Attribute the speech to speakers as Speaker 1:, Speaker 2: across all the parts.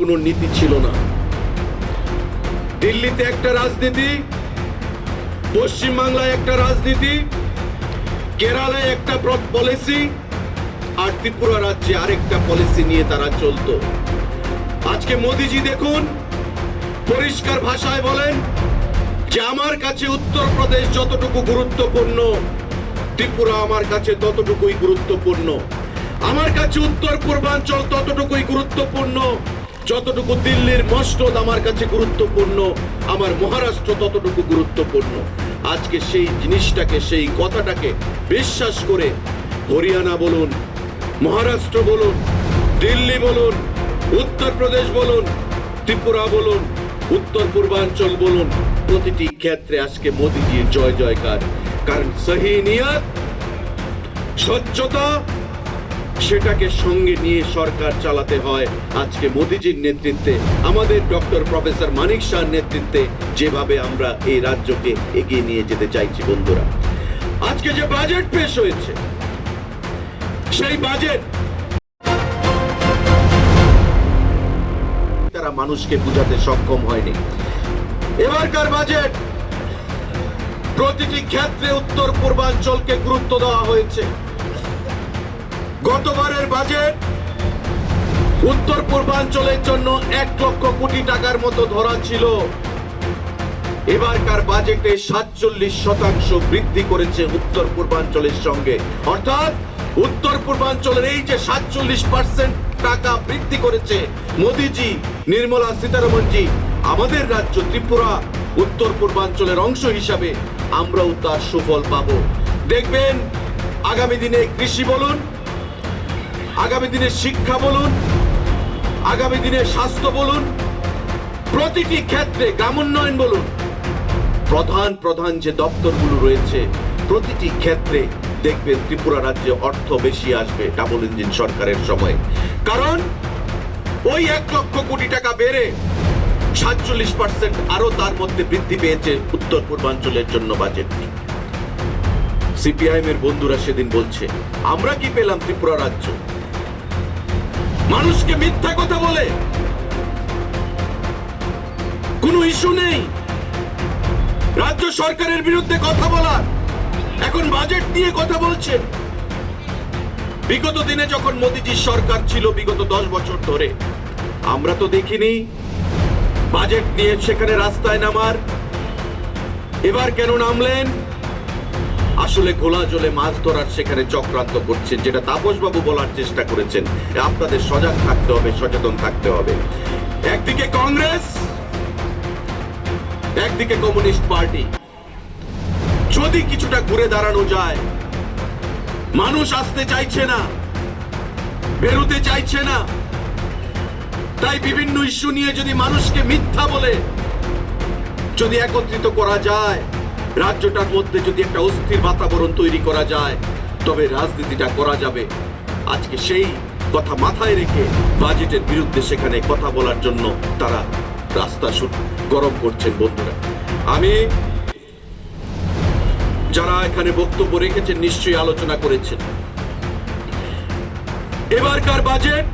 Speaker 1: কোনো নীতি ছিল না। দিল্লিতে একটা রাজনীতি, পশ্চিমবাংলায় একটা রাজনীতি, কেরালায় একটা পলিসি আর ত্রিপুরা রাজ্যে আরেকটা পলিসি নিয়ে তারা চলতো। আজকে মোদিজি দেখুন, পরিষ্কার ভাষায় বলেন যে আমার কাছে উত্তরপ্রদেশ যতটুকু গুরুত্বপূর্ণ, ত্রিপুরা আমার কাছে ততটুকুই গুরুত্বপূর্ণ। আমার কাছে উত্তর পূর্বাঞ্চল ততটুকুই গুরুত্বপূর্ণ। যতটুকু দিল্লির মসনদ আমার কাছে গুরুত্বপূর্ণ, আমার মহারাষ্ট্র ততটুকু গুরুত্বপূর্ণ। আজকে সেই জিনিসটাকে, সেই কথাটাকে বিশ্বাস করে হরিয়ানা বলুন, মহারাষ্ট্র বলুন, দিল্লি বলুন, উত্তরপ্রদেশ বলুন, ত্রিপুরা বলুন, উত্তর পূর্বাঞ্চল বলুন, প্রতিটি ক্ষেত্রে আজকে মোদিজির জয় জয়কার। কারণ সহি নিয়ত, স্বচ্ছতা সেটাকে সঙ্গে নিয়ে সরকার চালাতে হয়। আজকে মোদিজির নেতৃত্বে, আমাদের ডক্টর প্রফেসর মানিক শাহর নেতৃত্বে যেভাবে আমরা এই রাজ্যকে এগিয়ে নিয়ে যেতে চাইছি বন্ধুরা। আজকে যে বাজেট পেশ হয়েছে, সেই বাজেট তারা মানুষকে বুঝাতে সক্ষম হয়নি। এবারকার বাজেট প্রতিটি ক্ষেত্রে উত্তর পূর্বাঞ্চলকে গুরুত্ব দেওয়া হয়েছে। গতবারের বাজেট উত্তর পূর্বাঞ্চলের জন্য এক লক্ষ কোটি টাকার মতো ধরা ছিল। এবারকার বাজেটে সাতচল্লিশ শতাংশ বৃদ্ধি করেছে উত্তর পূর্বাঞ্চলের সঙ্গে। অর্থাৎ উত্তর পূর্বাঞ্চলের এই যে সাতচল্লিশ পার্সেন্ট টাকা বৃদ্ধি করেছে মোদিজি, নির্মলা সীতারমনজি আমাদের রাজ্য ত্রিপুরা উত্তর পূর্বাঞ্চলের অংশ হিসাবে আমরাও তার সুফল পাব। দেখবেন, আগামী দিনে কৃষি বলুন আগামী দিনে শিক্ষা বলুন, আগামী দিনে স্বাস্থ্য বলুন, প্রতিটি ক্ষেত্রে গ্রামোন্নয়ন বলুন। প্রধান প্রধান যে দপ্তরগুলো রয়েছে, প্রতিটি ক্ষেত্রে দেখবেন ত্রিপুরা রাজ্যে অর্থ বেশি আসবে ডাবল ইঞ্জিন সরকারের সময়। কারণ ওই এক লক্ষ কোটি টাকা বেড়ে সাতচল্লিশ পার্সেন্ট আরও তার মধ্যে বৃদ্ধি পেয়েছে উত্তর পূর্বাঞ্চলের জন্য বাজেটটি সিপিআইএম এর বন্ধুরা সেদিন বলছে, আমরা কি পেলাম ত্রিপুরা রাজ্য? মানুষকে মিথ্যা কথা বলে। কোনো ইস্যু নেই। রাজ্য সরকারের বিরুদ্ধে কথা বলার। এখন বাজেট নিয়ে কথা বলছেন। বিগত দিনে যখন মোদিজির সরকার ছিল, বিগত দশ বছর ধরে, আমরা তো দেখিনি। বাজেট নিয়ে সেখানে রাস্তায় নামার। এবার কেন নামলেন? আসলে ঘোলা জলে মাছ ধরার সেখানে চক্রান্ত করছেন, যেটা তাপসবাবু বলার চেষ্টা করেছেন। আপনাদের সজাগ থাকতে হবে, সচেতন থাকতে হবে। একদিকে কংগ্রেস, একদিকে কমিউনিস্ট পার্টি। যদি কিছুটা ঘুরে দাঁড়ানো যায়, মানুষ আসতে চাইছে না, বেরোতে চাইছে না, তাই বিভিন্ন ইস্যু নিয়ে যদি মানুষকে মিথ্যা বলে যদি একত্রিত করা যায় রাজ্যটার মধ্যে যদি একটা অস্থির বাতাবরণ তৈরি করা যায়, তবে রাজনীতিটা করা যাবে। আজকে সেই কথা মাথায় রেখে বাজেটের বিরুদ্ধে সেখানে কথা বলার জন্য তারা রাস্তা গরম করছেন বন্ধুরা। আমি যারা এখানে বক্তব্য রেখেছেন নিশ্চয়ই আলোচনা করেছেন। এবারকার বাজেট,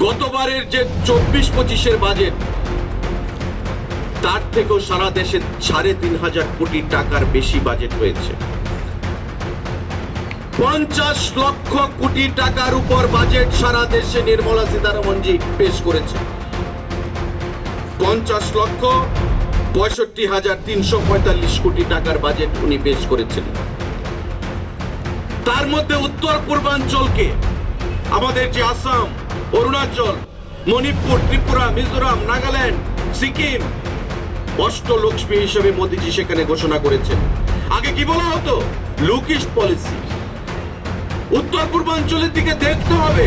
Speaker 1: গতবারের যে চব্বিশ পঁচিশের বাজেট তার থেকেও সারা দেশে সাড়ে তিন হাজার কোটি টাকার বেশি বাজেট হয়েছে। পঞ্চাশ লক্ষ কোটি টাকার উপর বাজেট সারা দেশে নির্মলা সীতারমনজি পেশ করেছে। পঞ্চাশ লক্ষ পঁয়ষট্টি হাজার তিনশো পঁয়তাল্লিশ কোটি টাকার বাজেট উনি পেশ করেছেন। তার মধ্যে উত্তর পূর্বাঞ্চলকে আমাদের যে আসাম, অরুণাচল, মণিপুর, ত্রিপুরা, মিজোরাম, নাগাল্যান্ড, সিকিম অষ্টলক্ষ্মী হিসেবে মোদীজি সেখানে ঘোষণা করেছেন। আগে কি বলা হতো? Look east policy. উত্তর পূর্বাঞ্চলের দিকে দেখতে হবে।